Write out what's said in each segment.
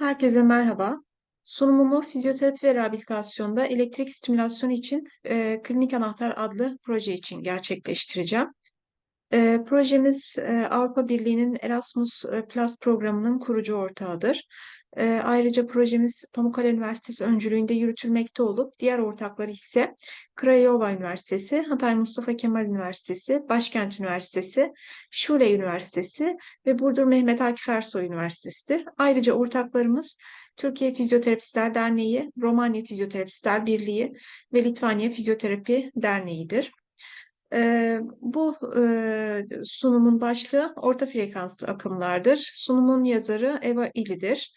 Herkese merhaba. Sunumumu fizyoterapi ve rehabilitasyonda elektrik stimülasyonu için e, Klinik Anahtar adlı proje için gerçekleştireceğim. E, projemiz e, Avrupa Birliği'nin Erasmus e, Plus programının kurucu ortağıdır. E, ayrıca projemiz Pamukkale Üniversitesi öncülüğünde yürütülmekte olup diğer ortakları ise Craiova Üniversitesi, Hatay Mustafa Kemal Üniversitesi, Başkent Üniversitesi, Şule Üniversitesi ve Burdur Mehmet Akif Ersoy Üniversitesi'dir. Ayrıca ortaklarımız Türkiye Fizyoterapistler Derneği, Romanya Fizyoterapistler Birliği ve Litvanya Fizyoterapi Derneği'dir. Ee, bu e, sunumun başlığı orta frekanslı akımlardır. Sunumun yazarı Eva İli'dir.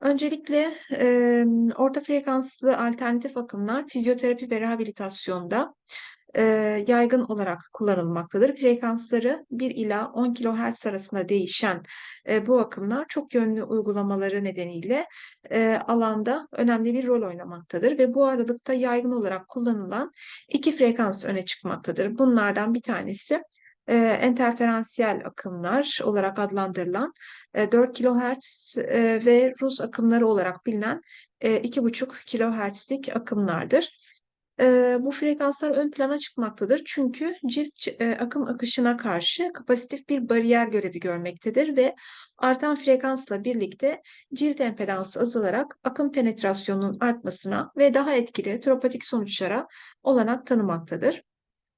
Öncelikle orta frekanslı alternatif akımlar fizyoterapi ve rehabilitasyonda yaygın olarak kullanılmaktadır. Frekansları 1 ila 10 kHz arasında değişen bu akımlar çok yönlü uygulamaları nedeniyle alanda önemli bir rol oynamaktadır ve bu aralıkta yaygın olarak kullanılan iki frekans öne çıkmaktadır. Bunlardan bir tanesi e, enterferansiyel akımlar olarak adlandırılan e, 4 kHz e, ve Rus akımları olarak bilinen e, 2,5 kHz'lik akımlardır. E, bu frekanslar ön plana çıkmaktadır çünkü cilt e, akım akışına karşı kapasitif bir bariyer görevi görmektedir ve artan frekansla birlikte cilt empedansı azalarak akım penetrasyonunun artmasına ve daha etkili tropatik sonuçlara olanak tanımaktadır.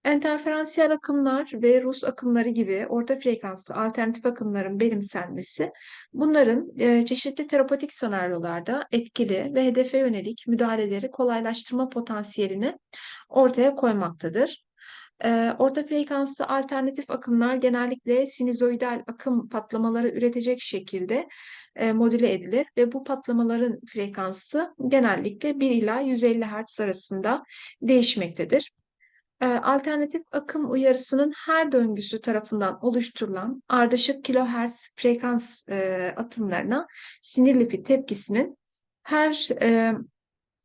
Enterferansiyel akımlar ve Rus akımları gibi orta frekanslı alternatif akımların benimsenmesi, bunların e, çeşitli terapatik senaryolarda etkili ve hedefe yönelik müdahaleleri kolaylaştırma potansiyelini ortaya koymaktadır. E, orta frekanslı alternatif akımlar genellikle sinüzoidal akım patlamaları üretecek şekilde e, modüle edilir ve bu patlamaların frekansı genellikle 1 ila 150 Hz arasında değişmektedir. Ee, alternatif akım uyarısının her döngüsü tarafından oluşturulan ardışık kilohertz frekans e, atımlarına sinir lifi tepkisinin her e,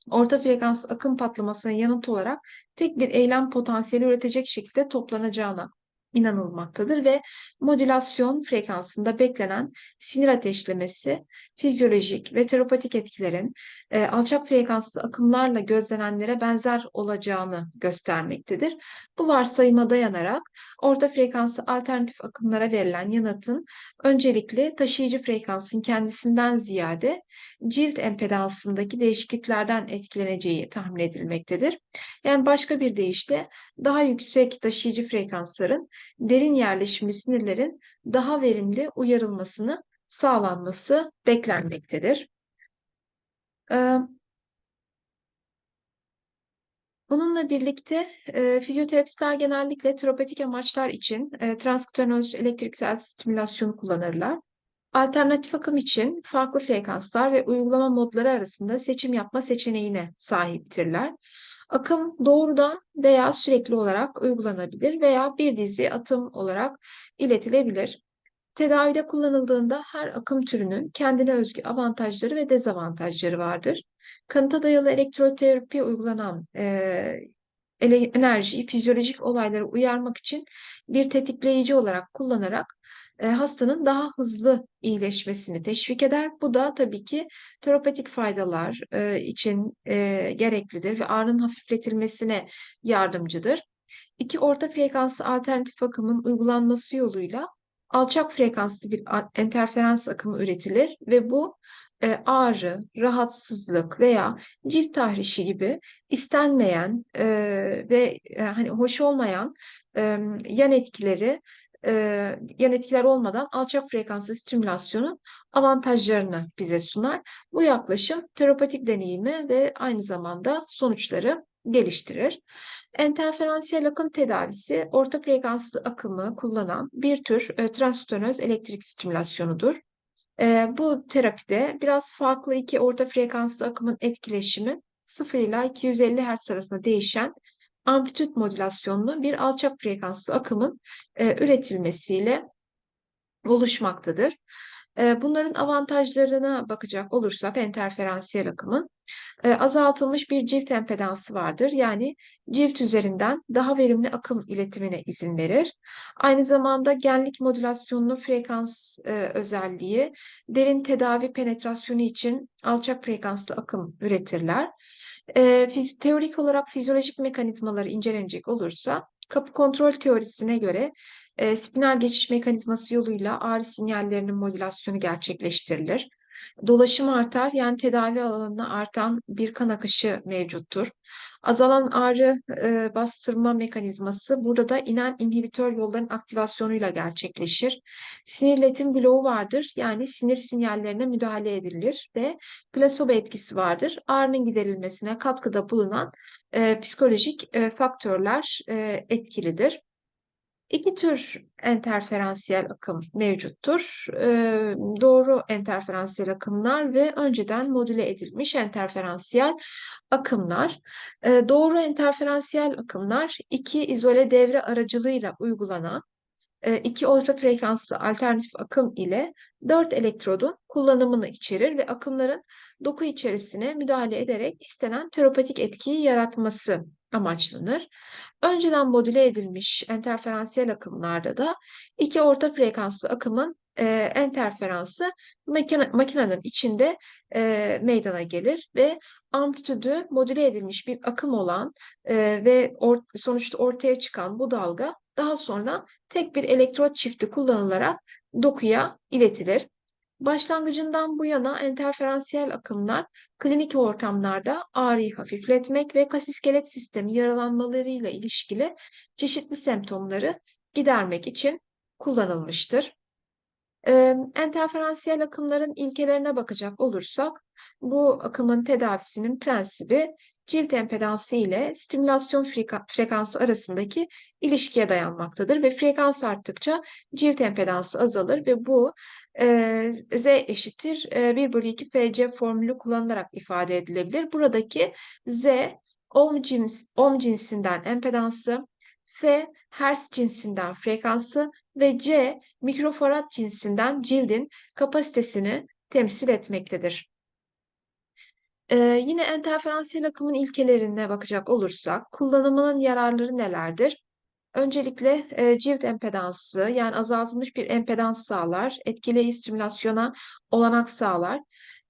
orta frekans akım patlamasına yanıt olarak tek bir eylem potansiyeli üretecek şekilde toplanacağına inanılmaktadır ve modülasyon frekansında beklenen sinir ateşlemesi, fizyolojik ve terapatik etkilerin e, alçak frekanslı akımlarla gözlenenlere benzer olacağını göstermektedir. Bu varsayıma dayanarak orta frekanslı alternatif akımlara verilen yanıtın öncelikle taşıyıcı frekansın kendisinden ziyade cilt empedansındaki değişikliklerden etkileneceği tahmin edilmektedir. Yani başka bir deyişle daha yüksek taşıyıcı frekansların derin yerleşimli sinirlerin daha verimli uyarılmasını sağlanması beklenmektedir. Ee, bununla birlikte e, fizyoterapistler genellikle terapetik amaçlar için e, transkütanöz elektriksel stimülasyon kullanırlar. Alternatif akım için farklı frekanslar ve uygulama modları arasında seçim yapma seçeneğine sahiptirler. Akım doğrudan veya sürekli olarak uygulanabilir veya bir dizi atım olarak iletilebilir. Tedavide kullanıldığında her akım türünün kendine özgü avantajları ve dezavantajları vardır. Kanıta dayalı elektroterapi uygulanan e, enerjiyi fizyolojik olayları uyarmak için bir tetikleyici olarak kullanarak hastanın daha hızlı iyileşmesini teşvik eder. Bu da tabii ki terapetik faydalar e, için e, gereklidir ve ağrının hafifletilmesine yardımcıdır. İki orta frekanslı alternatif akımın uygulanması yoluyla alçak frekanslı bir enterferans akımı üretilir ve bu ağrı, rahatsızlık veya cilt tahrişi gibi istenmeyen ve hani hoş olmayan yan etkileri e, yan etkiler olmadan alçak frekanslı stimülasyonun avantajlarını bize sunar. Bu yaklaşım terapatik deneyimi ve aynı zamanda sonuçları geliştirir. Enterferansiyel akım tedavisi orta frekanslı akımı kullanan bir tür e, transkutanöz elektrik stimülasyonudur. E, bu terapide biraz farklı iki orta frekanslı akımın etkileşimi 0 ila 250 Hz arasında değişen amplitüt modülasyonlu bir alçak frekanslı akımın e, üretilmesiyle oluşmaktadır. E, bunların avantajlarına bakacak olursak enterferansiyel akımın e, azaltılmış bir cilt empedansı vardır. Yani cilt üzerinden daha verimli akım iletimine izin verir. Aynı zamanda genlik modülasyonlu frekans e, özelliği derin tedavi penetrasyonu için alçak frekanslı akım üretirler. E, teorik olarak fizyolojik mekanizmaları incelenecek olursa kapı kontrol teorisine göre e, spinal geçiş mekanizması yoluyla ağrı sinyallerinin modülasyonu gerçekleştirilir. Dolaşım artar, yani tedavi alanına artan bir kan akışı mevcuttur. Azalan ağrı e, bastırma mekanizması burada da inen inhibitör yolların aktivasyonuyla gerçekleşir. Sinir iletim bloğu vardır, yani sinir sinyallerine müdahale edilir ve plasebo etkisi vardır. Ağrının giderilmesine katkıda bulunan e, psikolojik e, faktörler e, etkilidir. İki tür enterferansiyel akım mevcuttur. Ee, doğru enterferansiyel akımlar ve önceden modüle edilmiş enterferansiyel akımlar. Ee, doğru enterferansiyel akımlar iki izole devre aracılığıyla uygulanan e, iki orta frekanslı alternatif akım ile dört elektrodun kullanımını içerir ve akımların doku içerisine müdahale ederek istenen terapetik etkiyi yaratması amaçlanır. Önceden modüle edilmiş enterferansiyel akımlarda da iki orta frekanslı akımın e, enterferansı makine, makinenin içinde e, meydana gelir ve amplitüdü modüle edilmiş bir akım olan e, ve or, sonuçta ortaya çıkan bu dalga daha sonra tek bir elektrot çifti kullanılarak dokuya iletilir. Başlangıcından bu yana enterferansiyel akımlar klinik ortamlarda ağrıyı hafifletmek ve kas iskelet sistemi yaralanmalarıyla ilişkili çeşitli semptomları gidermek için kullanılmıştır. Ee, enterferansiyel akımların ilkelerine bakacak olursak, bu akımın tedavisinin prensibi cilt empedansı ile stimülasyon frekansı arasındaki ilişkiye dayanmaktadır ve frekans arttıkça cilt empedansı azalır ve bu e, Z eşittir e, 1 bölü 2 FC formülü kullanılarak ifade edilebilir. Buradaki Z ohm, cins, ohm cinsinden empedansı, F hertz cinsinden frekansı ve C mikrofarad cinsinden cildin kapasitesini temsil etmektedir. Ee, yine enterferansiyel akımın ilkelerine bakacak olursak kullanımının yararları nelerdir? Öncelikle e, cilt empedansı yani azaltılmış bir empedans sağlar, etkili stimülasyona olanak sağlar.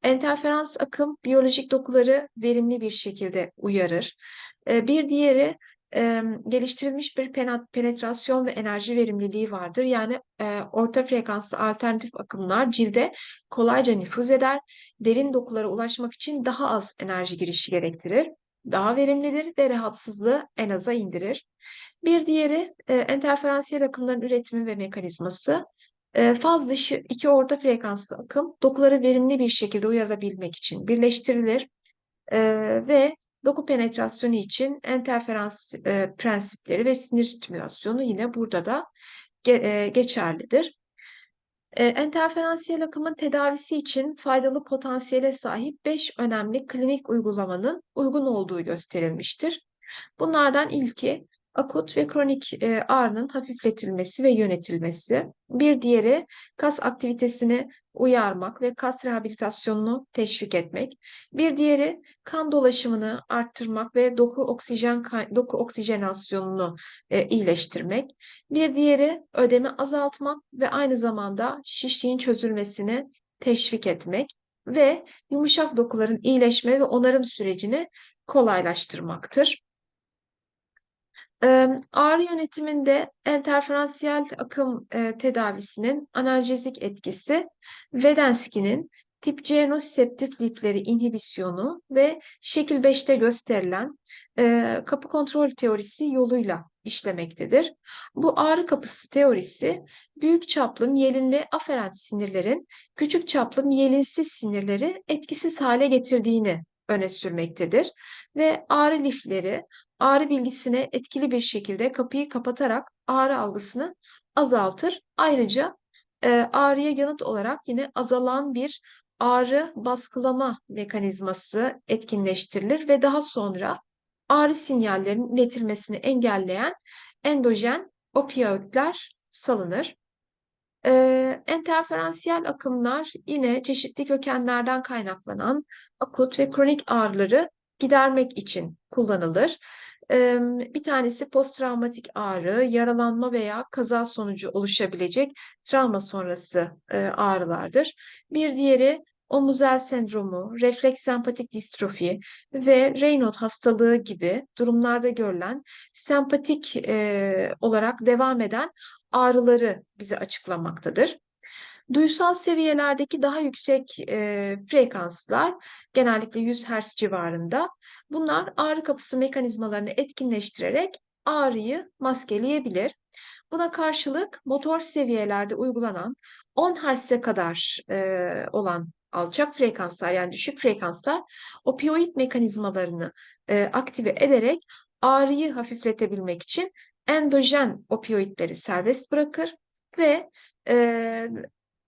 Enterferans akım biyolojik dokuları verimli bir şekilde uyarır. E, bir diğeri e, geliştirilmiş bir penetrasyon ve enerji verimliliği vardır. Yani e, orta frekanslı alternatif akımlar cilde kolayca nüfuz eder, derin dokulara ulaşmak için daha az enerji girişi gerektirir, daha verimlidir ve rahatsızlığı en aza indirir. Bir diğeri e, enterferansiyel akımların üretimi ve mekanizması. E, faz dışı iki orta frekanslı akım dokuları verimli bir şekilde uyarabilmek için birleştirilir e, ve doku penetrasyonu için enterferans e, prensipleri ve sinir stimülasyonu yine burada da ge, e, geçerlidir. E, enterferansiyel akımın tedavisi için faydalı potansiyele sahip 5 önemli klinik uygulamanın uygun olduğu gösterilmiştir. Bunlardan ilki akut ve kronik e, ağrının hafifletilmesi ve yönetilmesi. Bir diğeri kas aktivitesini uyarmak ve kas rehabilitasyonunu teşvik etmek. Bir diğeri kan dolaşımını arttırmak ve doku oksijen doku oksijenasyonunu e, iyileştirmek. Bir diğeri ödemi azaltmak ve aynı zamanda şişliğin çözülmesini teşvik etmek ve yumuşak dokuların iyileşme ve onarım sürecini kolaylaştırmaktır. Ağrı yönetiminde enterferansiyel akım tedavisinin analjezik etkisi Vedensky'nin tip C nosiseptif lifleri inhibisyonu ve şekil 5'te gösterilen kapı kontrol teorisi yoluyla işlemektedir. Bu ağrı kapısı teorisi büyük çaplı miyelinli aferent sinirlerin küçük çaplı miyelinsiz sinirleri etkisiz hale getirdiğini öne sürmektedir ve ağrı lifleri ağrı bilgisine etkili bir şekilde kapıyı kapatarak ağrı algısını azaltır. Ayrıca e, ağrıya yanıt olarak yine azalan bir ağrı baskılama mekanizması etkinleştirilir ve daha sonra ağrı sinyallerinin iletilmesini engelleyen endojen opioidler salınır. E, enterferansiyel akımlar yine çeşitli kökenlerden kaynaklanan akut ve kronik ağrıları gidermek için kullanılır. Bir tanesi posttravmatik ağrı, yaralanma veya kaza sonucu oluşabilecek travma sonrası e, ağrılardır. Bir diğeri omurzel sendromu, refleks sempatik distrofi ve Raynaud hastalığı gibi durumlarda görülen sempatik e, olarak devam eden ağrıları bize açıklamaktadır. Duysal seviyelerdeki daha yüksek e, frekanslar genellikle 100 Hz civarında. Bunlar ağrı kapısı mekanizmalarını etkinleştirerek ağrıyı maskeleyebilir. Buna karşılık motor seviyelerde uygulanan 10 Hz'e kadar e, olan alçak frekanslar yani düşük frekanslar opioid mekanizmalarını e, aktive ederek ağrıyı hafifletebilmek için endojen opioidleri serbest bırakır ve e,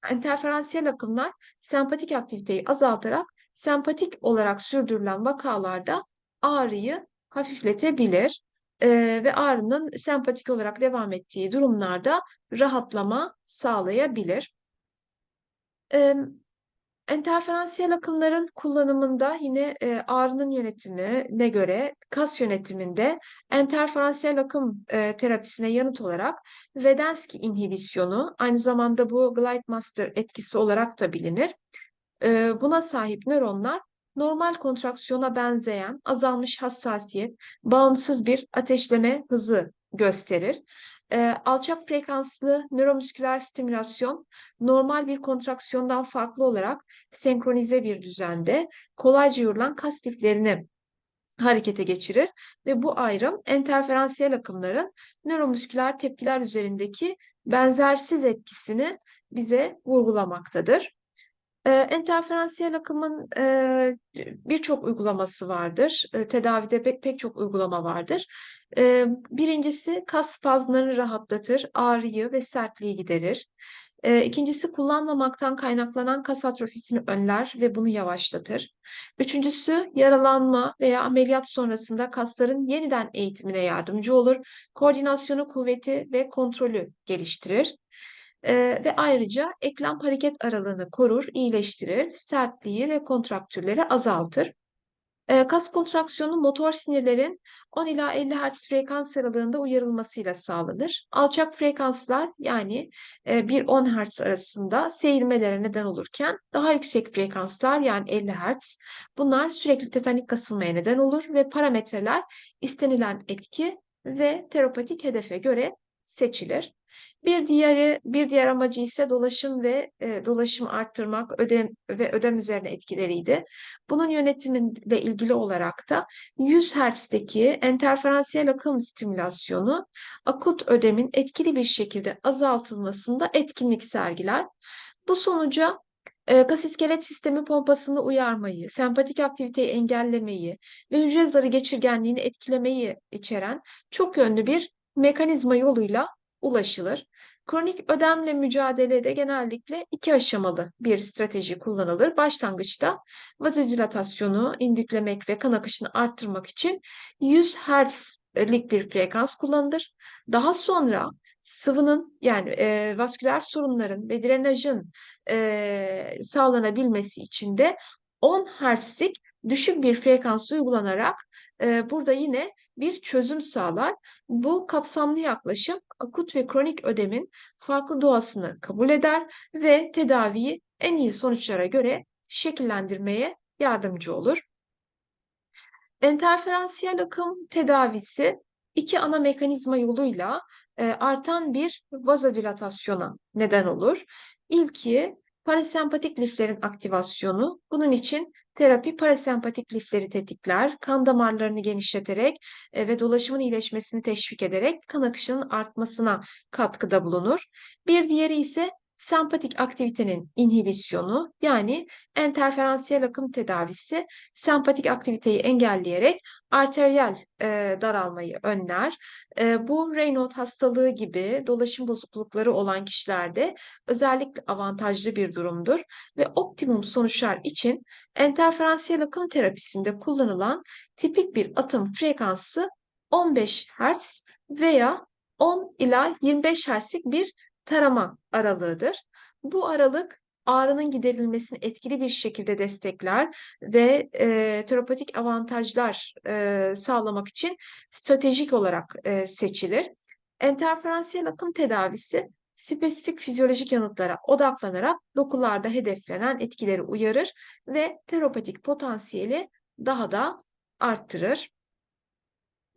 Enterferansiyel akımlar sempatik aktiviteyi azaltarak sempatik olarak sürdürülen vakalarda ağrıyı hafifletebilir ee, ve ağrının sempatik olarak devam ettiği durumlarda rahatlama sağlayabilir. Ee, Enterferansiyel akımların kullanımında yine e, ağrının yönetimine göre kas yönetiminde enterferansiyel akım e, terapisine yanıt olarak Vedensky inhibisyonu aynı zamanda bu Gleitmaster etkisi olarak da bilinir. E, buna sahip nöronlar normal kontraksiyona benzeyen azalmış hassasiyet, bağımsız bir ateşleme hızı gösterir. E, alçak frekanslı nöromüsküler stimülasyon normal bir kontraksiyondan farklı olarak senkronize bir düzende kolayca yorulan kas liflerini harekete geçirir ve bu ayrım enterferansiyel akımların nöromüsküler tepkiler üzerindeki benzersiz etkisini bize vurgulamaktadır. E, enterferansiyel akımın e, birçok uygulaması vardır. E, tedavide pek, pek çok uygulama vardır. E, birincisi kas spazmlarını rahatlatır, ağrıyı ve sertliği giderir. E, ikincisi kullanmamaktan kaynaklanan kas atrofisini önler ve bunu yavaşlatır. Üçüncüsü yaralanma veya ameliyat sonrasında kasların yeniden eğitimine yardımcı olur. Koordinasyonu, kuvveti ve kontrolü geliştirir. E, ve ayrıca eklem hareket aralığını korur, iyileştirir, sertliği ve kontraktürleri azaltır. E, kas kontraksiyonu motor sinirlerin 10 ila 50 Hz frekans aralığında uyarılmasıyla sağlanır. Alçak frekanslar yani e, 1-10 Hz arasında seyirmelere neden olurken daha yüksek frekanslar yani 50 Hz bunlar sürekli tetanik kasılmaya neden olur ve parametreler istenilen etki ve terapatik hedefe göre seçilir. Bir diğeri bir diğer amacı ise dolaşım ve e, dolaşım arttırmak, ödem ve ödem üzerine etkileriydi. Bunun yönetimiyle ilgili olarak da 100 Hz'deki enterferansiyel akım stimülasyonu akut ödemin etkili bir şekilde azaltılmasında etkinlik sergiler. Bu sonuca e, kas iskelet sistemi pompasını uyarmayı, sempatik aktiviteyi engellemeyi ve hücre zarı geçirgenliğini etkilemeyi içeren çok yönlü bir mekanizma yoluyla ulaşılır. Kronik ödemle mücadelede genellikle iki aşamalı bir strateji kullanılır. Başlangıçta vazodilatasyonu indüklemek ve kan akışını arttırmak için 100 Hz'lik bir frekans kullanılır. Daha sonra sıvının yani e, vasküler sorunların ve drenajın e, sağlanabilmesi için de 10 Hz'lik düşük bir frekans uygulanarak e, burada yine bir çözüm sağlar. Bu kapsamlı yaklaşım akut ve kronik ödemin farklı doğasını kabul eder ve tedaviyi en iyi sonuçlara göre şekillendirmeye yardımcı olur. Enterferansiyel akım tedavisi iki ana mekanizma yoluyla e, artan bir vazodilatasyona neden olur. İlki parasempatik liflerin aktivasyonu. Bunun için Terapi parasempatik lifleri tetikler, kan damarlarını genişleterek e, ve dolaşımın iyileşmesini teşvik ederek kan akışının artmasına katkıda bulunur. Bir diğeri ise sempatik aktivitenin inhibisyonu yani enterferansiyel akım tedavisi sempatik aktiviteyi engelleyerek arteriyel e, daralmayı önler. E, bu Raynaud hastalığı gibi dolaşım bozuklukları olan kişilerde özellikle avantajlı bir durumdur ve optimum sonuçlar için enterferansiyel akım terapisinde kullanılan tipik bir atım frekansı 15 Hz veya 10 ila 25 Hz'lik bir tarama aralığıdır. Bu aralık ağrının giderilmesini etkili bir şekilde destekler ve e, terapetik avantajlar e, sağlamak için stratejik olarak e, seçilir. Enterferansiyel akım tedavisi spesifik fizyolojik yanıtlara odaklanarak dokularda hedeflenen etkileri uyarır ve terapetik potansiyeli daha da arttırır.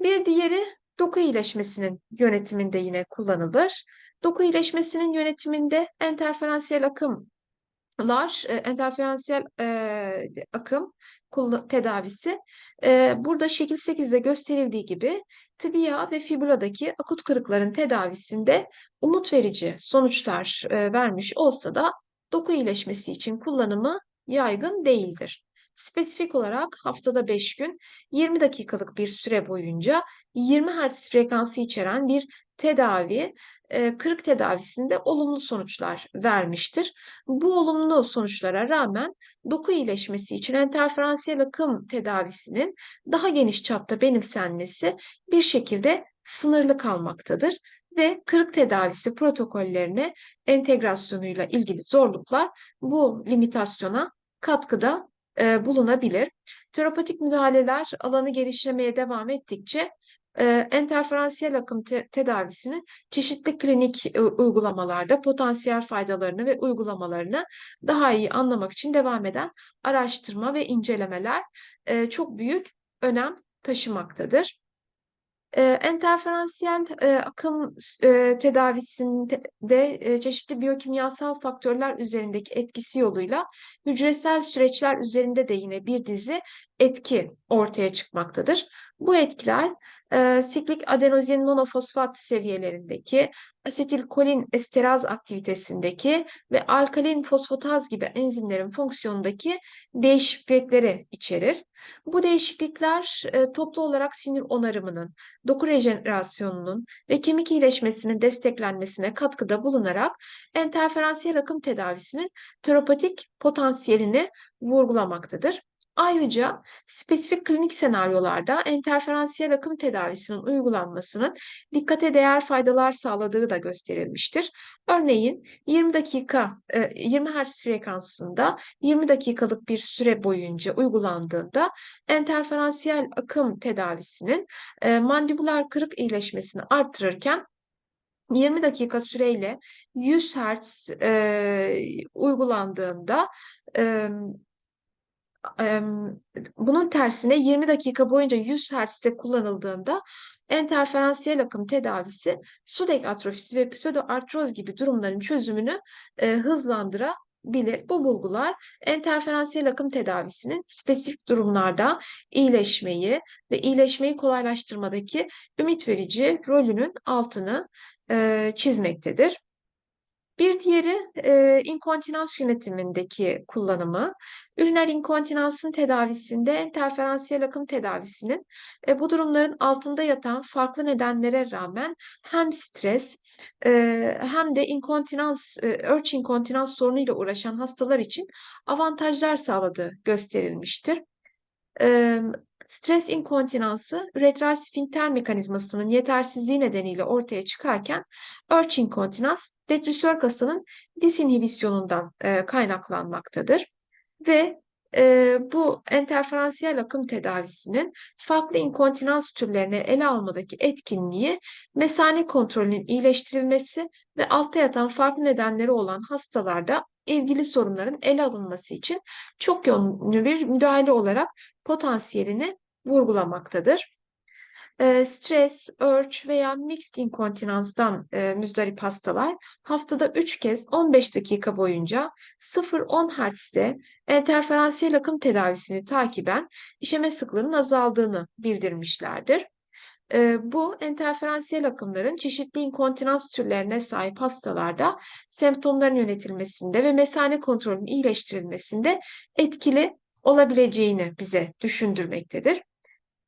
Bir diğeri doku iyileşmesinin yönetiminde yine kullanılır. Doku iyileşmesinin yönetiminde enterferansiyel akımlar, e, enterferansiyel e, akım tedavisi e, burada şekil 8'de gösterildiği gibi tibia ve fibuladaki akut kırıkların tedavisinde umut verici sonuçlar e, vermiş olsa da doku iyileşmesi için kullanımı yaygın değildir. Spesifik olarak haftada 5 gün 20 dakikalık bir süre boyunca 20 Hz frekansı içeren bir tedavi e, kırık tedavisinde olumlu sonuçlar vermiştir. Bu olumlu sonuçlara rağmen doku iyileşmesi için enterferansiyel akım tedavisinin daha geniş çapta benimsenmesi bir şekilde sınırlı kalmaktadır ve kırık tedavisi protokollerine entegrasyonuyla ilgili zorluklar bu limitasyona katkıda e, bulunabilir. Terapatik müdahaleler alanı gelişmeye devam ettikçe e, akım te tedavisinin çeşitli klinik e, uygulamalarda potansiyel faydalarını ve uygulamalarını daha iyi anlamak için devam eden araştırma ve incelemeler e, çok büyük önem taşımaktadır. E, enterferansiyel e, akım e, tedavisinde e, çeşitli biyokimyasal faktörler üzerindeki etkisi yoluyla hücresel süreçler üzerinde de yine bir dizi etki ortaya çıkmaktadır. Bu etkiler e, siklik adenozin monofosfat seviyelerindeki, asetilkolin esteraz aktivitesindeki ve alkalin fosfataz gibi enzimlerin fonksiyonundaki değişiklikleri içerir. Bu değişiklikler e, toplu olarak sinir onarımının, doku rejenerasyonunun ve kemik iyileşmesinin desteklenmesine katkıda bulunarak enterferansiyel akım tedavisinin terapatik potansiyelini vurgulamaktadır. Ayrıca spesifik klinik senaryolarda enterferansiyel akım tedavisinin uygulanmasının dikkate değer faydalar sağladığı da gösterilmiştir. Örneğin 20 dakika 20 e, Hz frekansında 20 dakikalık bir süre boyunca uygulandığında enterferansiyel akım tedavisinin e, mandibular kırık iyileşmesini artırırken 20 dakika süreyle 100 Hz e, uygulandığında e, bunun tersine 20 dakika boyunca 100 Hz'de kullanıldığında enterferansiyel akım tedavisi sudek atrofisi ve pseudoartroz gibi durumların çözümünü e, hızlandırabilir. Bu bulgular enterferansiyel akım tedavisinin spesifik durumlarda iyileşmeyi ve iyileşmeyi kolaylaştırmadaki ümit verici rolünün altını çizmektedir. Bir diğeri e, inkontinans yönetimindeki kullanımı. Üriner inkontinansın tedavisinde enterferansiyel akım tedavisinin e, bu durumların altında yatan farklı nedenlere rağmen hem stres e, hem de inkontinans, e, örç inkontinans sorunuyla uğraşan hastalar için avantajlar sağladığı gösterilmiştir. E, Stres inkontinansı üretral sfinkter mekanizmasının yetersizliği nedeniyle ortaya çıkarken örç inkontinans detrisör kasının disinhibisyonundan e, kaynaklanmaktadır. Ve e, bu enterferansiyel akım tedavisinin farklı inkontinans türlerini ele almadaki etkinliği mesane kontrolünün iyileştirilmesi ve altta yatan farklı nedenleri olan hastalarda ilgili sorunların ele alınması için çok yönlü bir müdahale olarak potansiyelini vurgulamaktadır. E, stres, örç veya mixed inkontinanstan e, müzdarip hastalar haftada 3 kez 15 dakika boyunca 0-10 Hz'de enterferansiyel akım tedavisini takiben işeme sıklığının azaldığını bildirmişlerdir. E, bu enterferansiyel akımların çeşitli inkontinans türlerine sahip hastalarda semptomların yönetilmesinde ve mesane kontrolünün iyileştirilmesinde etkili olabileceğini bize düşündürmektedir.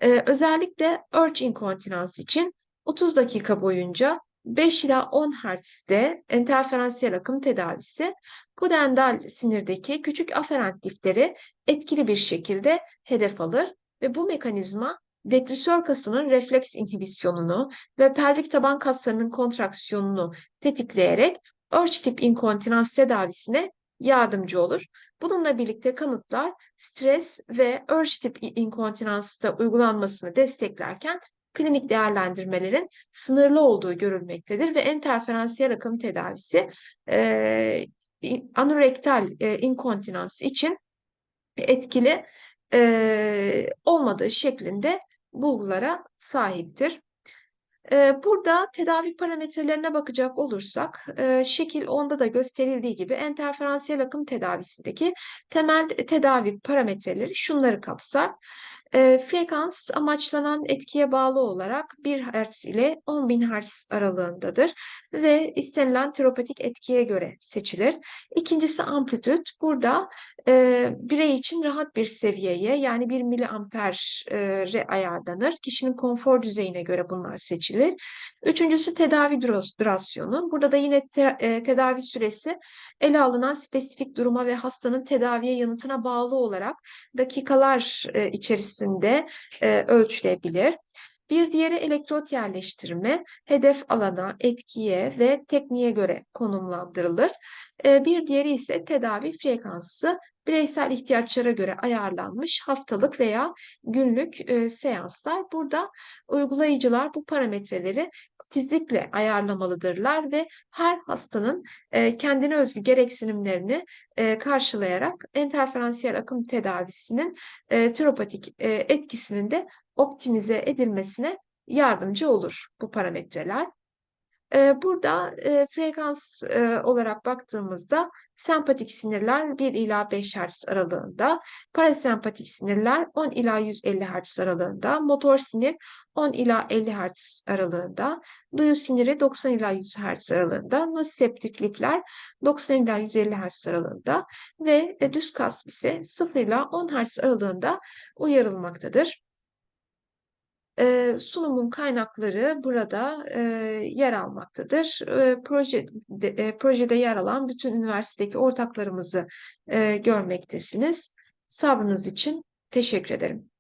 Ee, özellikle urge inkontinans için 30 dakika boyunca 5 ila 10 Hz'de enterferansiyel akım tedavisi pudendal sinirdeki küçük aferent lifleri etkili bir şekilde hedef alır ve bu mekanizma detrisör kasının refleks inhibisyonunu ve pelvik taban kaslarının kontraksiyonunu tetikleyerek Örç tip inkontinans tedavisine yardımcı olur. Bununla birlikte kanıtlar stres ve örç tip inkontinansta uygulanmasını desteklerken klinik değerlendirmelerin sınırlı olduğu görülmektedir ve enterferansiyel akım tedavisi e, anorektal e, inkontinans için etkili e, olmadığı şeklinde bulgulara sahiptir. E, burada tedavi parametrelerine bakacak olursak, e, şekil 10'da da gösterildiği gibi enterferansiyel akım tedavisindeki temel tedavi parametreleri şunları kapsar. E, frekans amaçlanan etkiye bağlı olarak 1 Hz ile 10.000 Hz aralığındadır ve istenilen teropatik etkiye göre seçilir. İkincisi amplitüt. Burada e, birey için rahat bir seviyeye yani 1 miliamper'e ayarlanır. Kişinin konfor düzeyine göre bunlar seçilir. Üçüncüsü tedavi durasyonu. Burada da yine te, e, tedavi süresi ele alınan spesifik duruma ve hastanın tedaviye yanıtına bağlı olarak dakikalar e, içerisinde e, ölçülebilir. Bir diğeri elektrot yerleştirme, hedef alana, etkiye ve tekniğe göre konumlandırılır. E, bir diğeri ise tedavi frekansı, bireysel ihtiyaçlara göre ayarlanmış haftalık veya günlük e, seanslar. Burada uygulayıcılar bu parametreleri titizlikle ayarlamalıdırlar ve her hastanın e, kendine özgü gereksinimlerini e, karşılayarak enterferansiyel akım tedavisinin e, teropatik e, etkisinin de optimize edilmesine yardımcı olur bu parametreler. Burada frekans olarak baktığımızda sempatik sinirler 1 ila 5 Hz aralığında, parasempatik sinirler 10 ila 150 Hz aralığında, motor sinir 10 ila 50 Hz aralığında, duyu siniri 90 ila 100 Hz aralığında, nosiseptif lifler 90 ila 150 Hz aralığında ve düz kas ise 0 ila 10 Hz aralığında uyarılmaktadır. E, sunumun kaynakları burada e, yer almaktadır. E, projede, e, projede yer alan bütün üniversitedeki ortaklarımızı e, görmektesiniz. Sabrınız için teşekkür ederim.